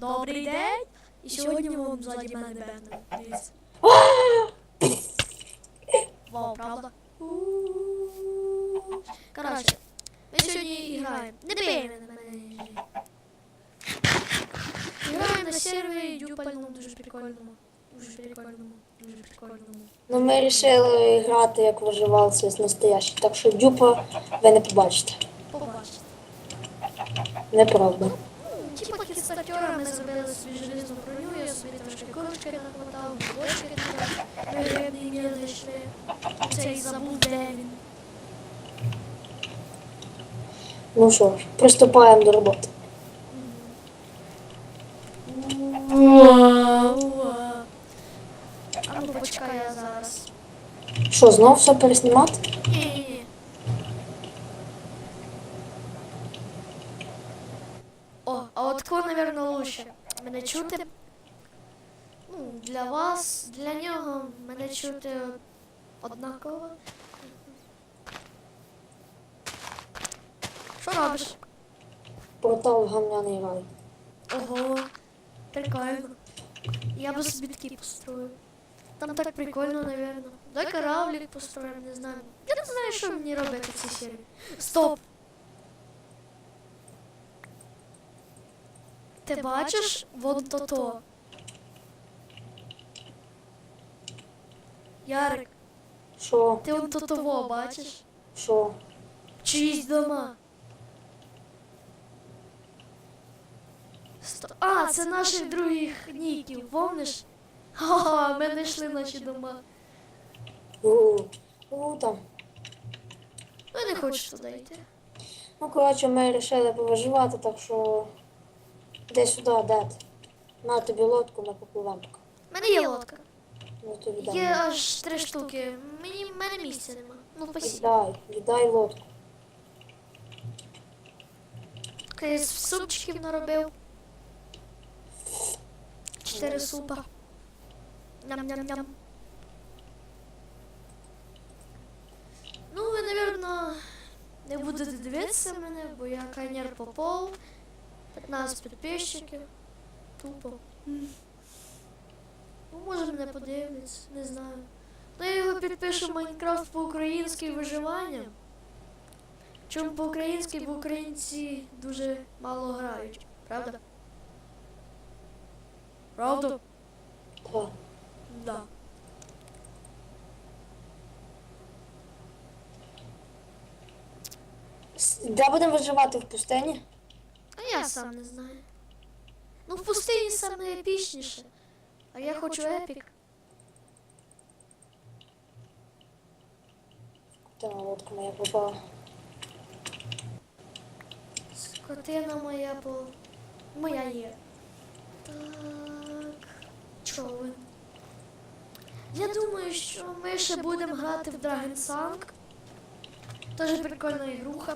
Добрий день! І сьогодні ми вам ззаді мене. Дивіться. Вау, правда? Коротше, ми сьогодні граємо. Не бей мене, мене. Граємо на сервері дюпальному, дуже прикольному. Дуже прикольному, дуже прикольному. Ну, ми вирішили грати як виживалці з настоящий, так що дюпа ви не побачите. Побачите. Неправда. Типа кістатера ми зробили собі броню, я собі трошки курочки нахватав, бочки туди, рибний мір знайшли. Цей забув, де він. Ну що ж, приступаємо до роботи. А ну почекай я зараз. Що, знов все переснімати? Ні-ні-ні. О, а от тако, напевно, лучше. Мене чути. Ну, для вас, для нього мене чути однаково. Що робиш? Портал гамняний рай. Ого, прикольно. Я би собі такий построю. Там так прикольно, наверное. Дай кораблик построим, не знаю. Я не знаю, що мені робити в цій серії. Стоп! Ти бачиш вон то-то? Ярик, Що? ти вон то-того бачиш? Що? Чиїсь дома. А, це наших других ніків, помниш? Ха-ха, ми знайшли наші дома. Ну, я не хочу туди йти. Ну, коротше, ми вирішили повиживати, так що де сюди, де ти? На тобі лодку, ми попливемо. поки. У мене є лодка. Ну, тобі Є аж три штуки. Мені в мене місця нема. Ну, спасибо. Віддай, віддай лодку. Я супчиків наробив. Чотири супа. Ням-ням-ням. Ну, ви, напевно, не будете дивитися мене, бо я кайнер попов. 15 підписчиків. Тупо. Ну, може мене подивляться, не знаю. Ну, я його підпишу Майнкрафт по-українськи виживання. Чому по-українськи, бо українці дуже мало грають, правда? Правда? Так. Да. Де будемо виживати в пустині? А я сам не знаю. Ну, в пустині саме епічніше. А я хочу епік. Та лодка моя попала. Скотина моя по. Моя є. Так. Човен. Я думаю, що ми ще будемо грати в Dragon Song. Теж прикольна ігруха.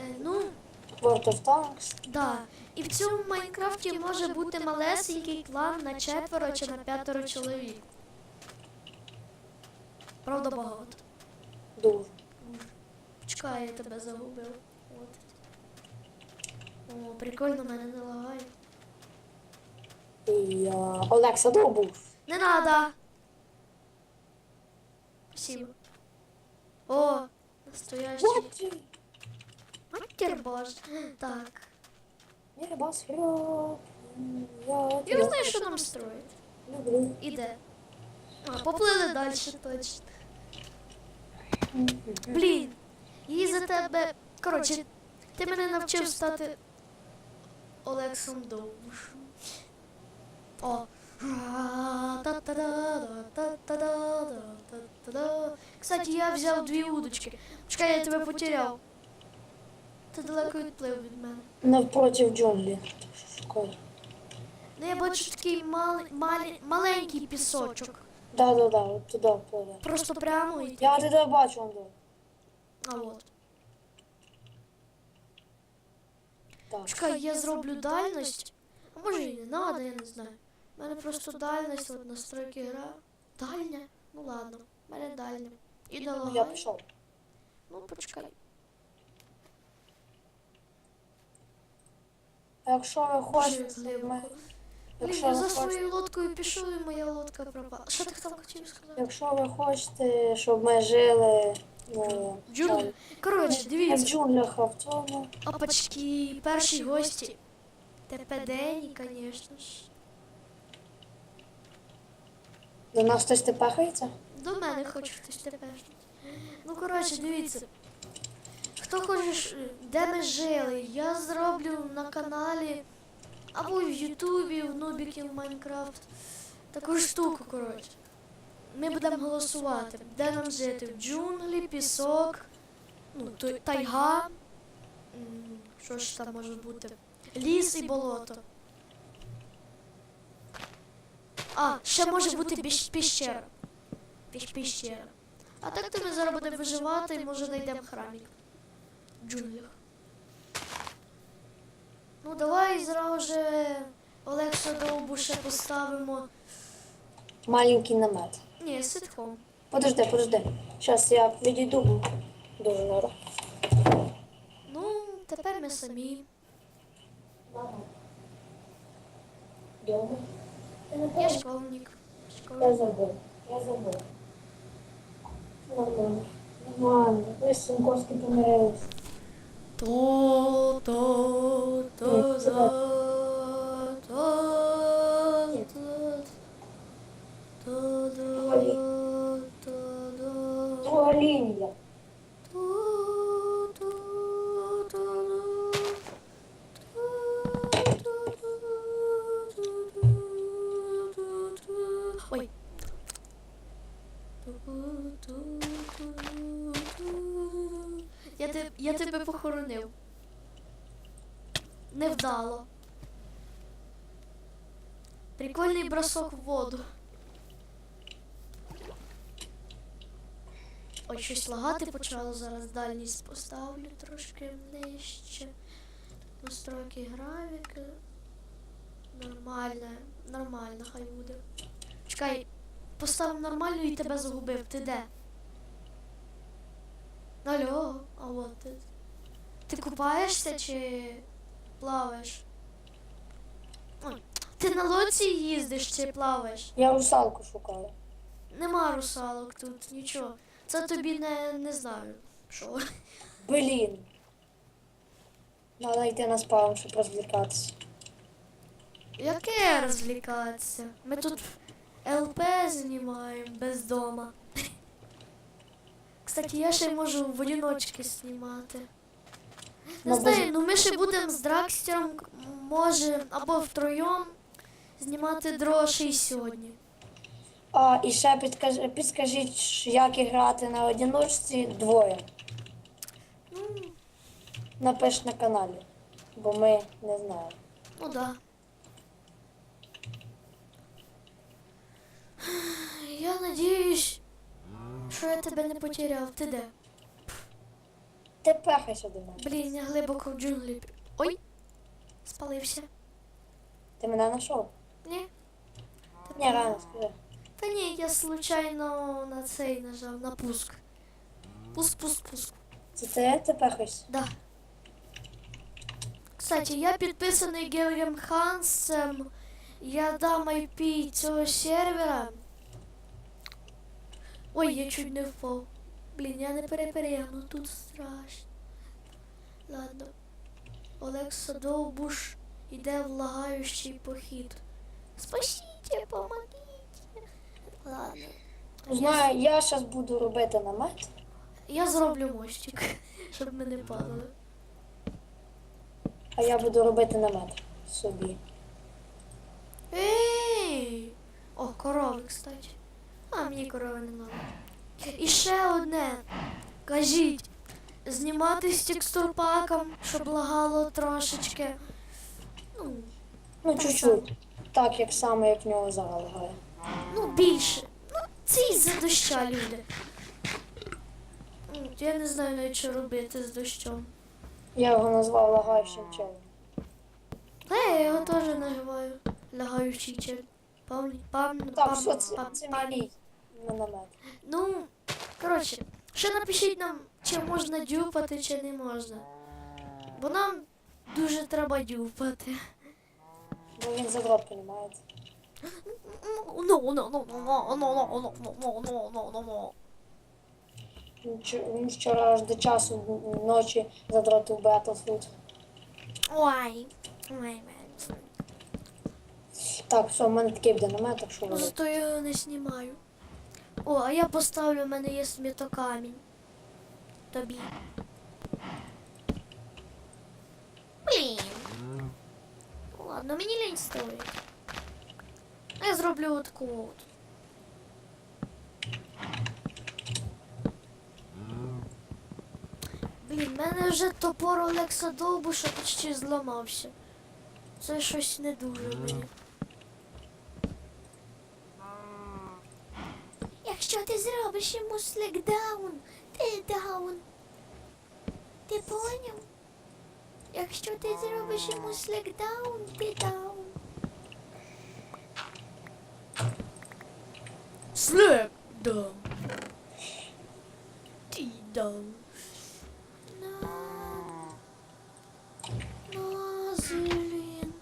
Е, ну, World of Tanks. Да. І в цьому Майнкрафті може бути малесенький клан на четверо чи на п'ятеро чоловік. Правда багато. Дуже. Почекай, я тебе загубив. О, прикольно мене не лагає. І я... Олекса добув. Не надо! Спасибо. О, настоящий. Вот. Матер бож. Так. Я бас вперед. Я не знаю, що нам строїть. люблю. Іде. А, поплили далі точно. Блін, їй за тебе. Коротше, ти мене навчив стати Олексом Довбушем. О. Кстати, я взяв дві удочки. Чекай, я тебе потеряв. Ти далеко відплив від мене. Навпротив джунглі. Шукай. Ну я бачу такий мал, малі- маленький пісочок. Да, да, да, от туди впливе. Просто прямо і. Я тебе бачу, Андо. А от. Так. Чекай, я зроблю дальність. А може і не надо, я не знаю. У мене просто дальність, от настройки гра. Дальня? Ну ладно, в мене дальня. І Ну, я пішов. Ну почекай. Якщо ви хочете, ми... Якщо я ви за хочете, своєю лодкою пішов і моя лодка пропала. Що ти там хотів сказати? якщо ви хочете, щоб ми жили Джунглі? там, Коротше, не в дивіться. джунглях, а. Опачки, перші гості. ТПДні, звісно ж. До нас хтось тепехається? До мене хоче хтось тепер. Ну, коротше, дивіться. Хто хоче, ж, де ми жили, я зроблю на каналі або в Ютубі, в Нубіків Майнкрафт. Таку штуку, коротше. Ми будемо голосувати, де нам жити. В джунглі, пісок, ну, тайга. Що ж там може бути? Ліс і болото. А, ще може бути піщера. Піщ піщера. А так то ми зараз будемо виживати і може знайдемо храмік. В джунглях. Ну давай зразу же Олекса Довбу ще поставимо. Маленький намет. Ні, ситхом. Подожди, подожди. Зараз я відійду, бо дуже надо. Ну, тепер ми самі. Добре. Я школьник. Я Школьник. забув. Я забув. Нормально. Нормально. Ви з Сінковські помирились. То, то, то, за, лінія. Ой. Я, те, я тебе похоронив. Невдало. Прикольний бросок в воду. Ой, щось лагати почало, зараз дальність поставлю трошки нижче. Настройки графіки. Нормально, нормально, хай буде. Чекай, поставив нормально і тебе загубив. Ти де? Алло, а от ти. Ти купаєшся чи плаваєш? Ой, ти на лодці їздиш чи плаваєш? Я русалку шукала. Нема русалок тут, нічого. Це тобі не, не знаю. Що? Блін. Надо йти на спаун, щоб розвлікатися. Яке розвлікатися? Ми тут ЛП знімаємо без дома. Кстати, я ще можу в одиночки знімати. Не Ну, знаю, ну ми ще будемо з Дракстером, може, або втроєм знімати дроші сьогодні. А, і ще підкаж... підскажіть, як грати на одиночці двоє. Напиш на каналі, бо ми не знаємо. ну да. Я надіюсь, що я тебе не потеряв. Ти де? Ти пехайся до мене. Блін, я глибоко в джунглі. Ой! Спалився. Ти мене знайшов? Ні? Ні, рано скажи. Та ні, я случайно на цей нажав, на пуск. Пуск, пуск, пуск. Це ти, ти пехайся? Да. Кстати, я підписаний Георгієм Хансом. Я дам IP цього сервера. Ой, я чуть не впав. Блін, я не переперегну, тут страшно. Ладно. Олекса Довбуш іде в лагаючий похід. Спасіть, помогіть. Ладно. Знаю, я зараз буду робити намет. Я зроблю мостик, щоб ми не падали. А я буду робити намет собі. Ей! О, корови, кстати. А, мені корови не надо. І ще одне. Кажіть, знімати з текстурпаком, щоб лагало трошечки. Ну, Ну, чуть-чуть. Так, як саме, як в нього зараз лагає. Ну більше. Ну, це із-за доща, люди. Я не знаю навіть, що робити з дощом. Я його назвав лагаючим челом. А я його теж називаю лягаючий чель. Пам'ять, пам'ять, Так, що це, це мій. Ну, коротше, ще напишіть нам, чи можна дюпати, чи не можна. Бо нам Дуже треба дюпати. Бо він за дроб понімається. Ну, ну, ну, ну, ну, ну, ну, ну, ну, ну, ну, ну, ну. Він Він вчора аж до часу ночі задротив Battlefield. Ой. Ой, ой. Так, все, в мене такий буде намет, так що Ну, ви. Зато я його не знімаю. О, а я поставлю, в мене є смітокамінь. Тобі. Блін. Ну, Ладно, мені лінь стоїть. Я зроблю от таку от. Блін, в мене вже топор Олекса Довбуша почти зламався. Це щось не дуже мені. Якщо ти зробиш йому слекдаун, ти даун. Ти поняв? Якщо ти зробиш йому слекдаун, ти даун. Слекдаун. Ти даун. На... Назелін.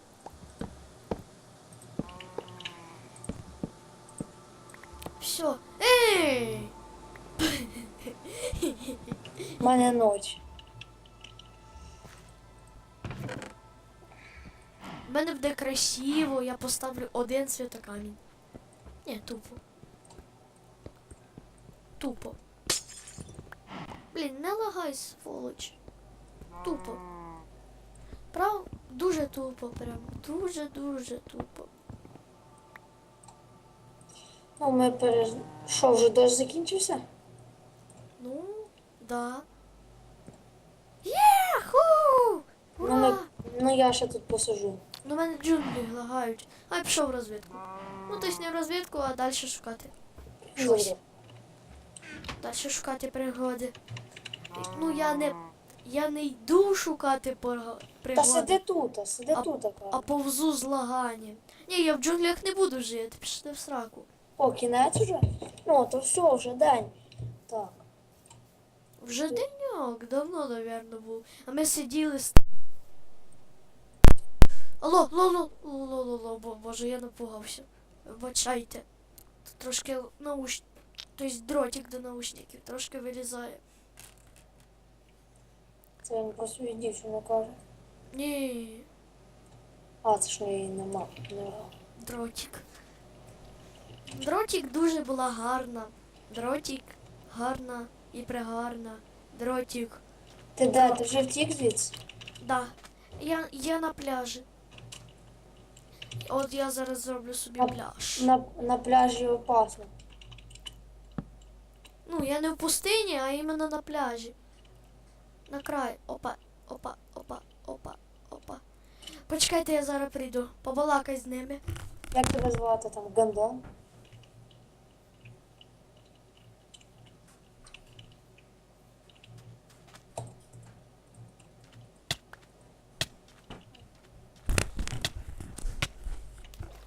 Все. Ей! У мене ніч. У мене буде красиво, я поставлю один святокамінь. Ні, тупо. Тупо. Блін, не лагай, сволоч. Тупо. Прав, дуже тупо, прям. Дуже-дуже тупо. Ну, ми переж... Що, вже дощ закінчився? Ну, да. Єху! Ну, ми... ну я ще тут посижу. Ну, мене джунглі лагають. А я пішов в розвідку. Ну, не в розвідку, а далі шукати. Щось. Далі шукати пригоди. Ну, я не. Я не йду шукати порго- Та сиди тут, а сиди А- тут, а така. повзу з лаганням. Ні, я в джунглях не буду жити, пішли в сраку. О, кінець уже? Ну, то все, вже день. Так. Вже деньок, давно, напевно, був. А ми сиділи з. Алло, ло, ло, ло, ло, ло, ло, бо- боже, я напугався. Вибачайте. Трошки науш... Тобто дротик до наушників трошки вилізає. Це він про свою дівчину каже. Ні, А, це ж її нема. Не. дротик. Дротик дуже була гарна. Дротик гарна і пригарна. Дротик. Ти де? Ти вже втік звідси? Да. Я, я на пляжі. От я зараз зроблю собі пляж. На, на пляжі опасно. Ну, я не в пустині, а іменно на пляжі. На край. Опа, опа, опа, опа, опа. Почекайте, я зараз прийду. Побалакай з ними. Як тебе звати там? Гандон?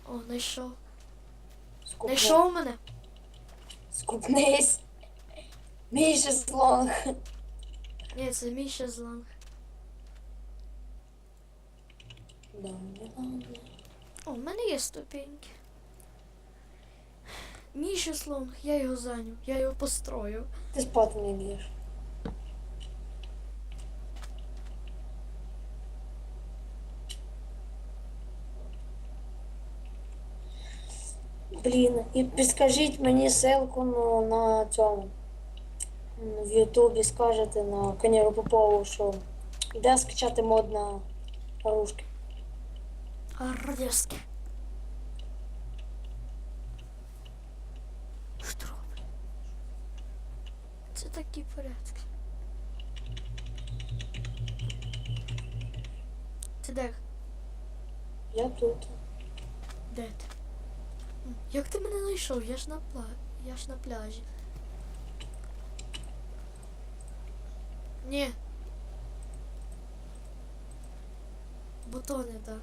О, знайшов. Знайшов мене? Скупнись. Мій шезлонг. Ні, це мій шезлонг. О, в мене є ступеньки. Мій шезлонг, я його зайняв, я його построю. Ти спати не лієш. Блін, і підскажіть мені ссылку ну, на цьому. В Ютубі скажете на Каніру Попову, що де скачати мод на оружки. Радівське. Що? Це такі порядки. Ти де? Я тут. Де ти? Як ти мене знайшов? Я ж на пла... Я ж на пляжі. Ні. Бо то так.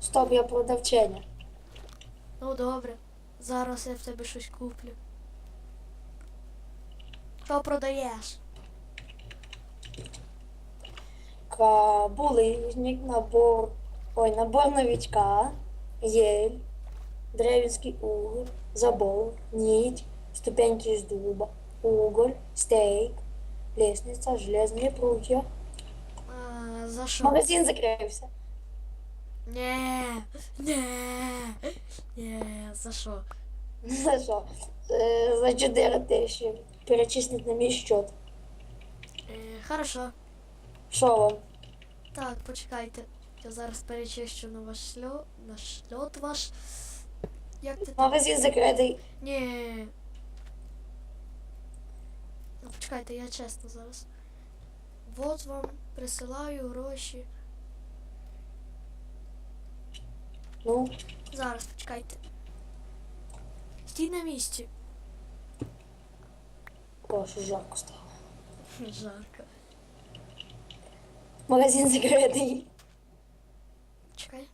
Стоп, я продавчиня. Ну добре. Зараз я в тебе щось куплю. Що продаєш? Кабулижник, набор. Ой, набор новичка, ель, древенский уголь, забор, нить, ступеньки из дуба, уголь, стейк, лестница, железные прутья. А, за що? Магазин закрився. Не, не, не, за що? За що? Е, За 4 тисячі. Перечислить на мій счет. Е, хорошо. Що вам? Так, почекайте. Я зараз перечищу на ваш шльот, на шльот ваш. Як ти там? Магазин закритий. Ні. Ну, почекайте, я чесно зараз. Вот вам присилаю гроші. Ну, Зараз, почекайте. Стій на місці. о, що жарко стало. Жарко. Магазин закритий. Чекай.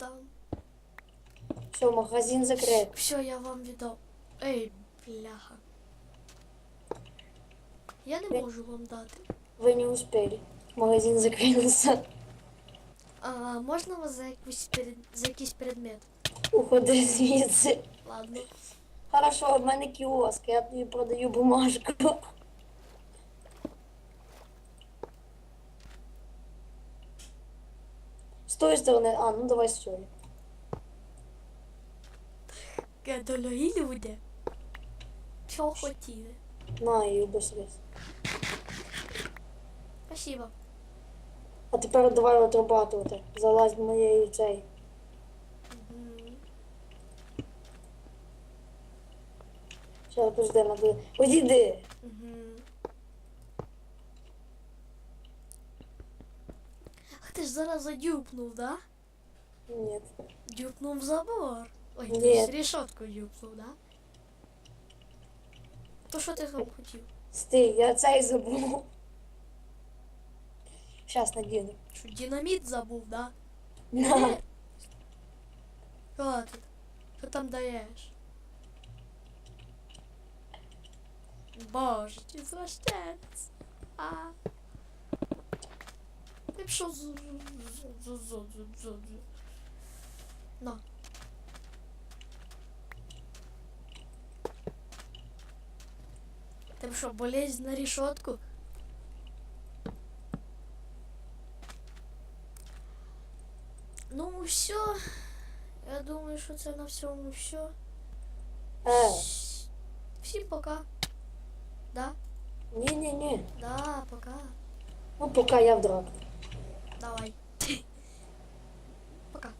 Зараз. Все, магазин закритий. Все, я вам віддав. Ей, бляха. Я не можу вам дати. Ви не успели. Магазин закрився. А можна вас за якийсь перед... за якийсь предмет? Уходи звідси. Ладно. Хорошо, в мене кіоск, я тобі продаю бумажку. З тої сторони, а, ну давай з цієї. Дорогі люди. Що хотіли? На, і обосрись. Спасибо. А тепер давай отрабатувати. Залазь в моєї цей. Зараз подожди, надо. Одійди. Мгм. ти ж зараз задюпнув, да? Ні. Дюпнув в забор. Ой, Ні. ти ж рішотку дюпнув, да? То що ти там хотів? Стій, я цей забув. Щас надіну. Що динаміт забув, да? На. Що ти? Що там даєш? Боже, ти зващенець. А. Ти б що з... з- з- з- з- з- з- На. Ти б що, болезнь на рішотку? Ну, все. Я думаю, що це на всьому все. Е, Всім пока. Да? ні-ні-ні. Да, пока. Ну, поки я в драку.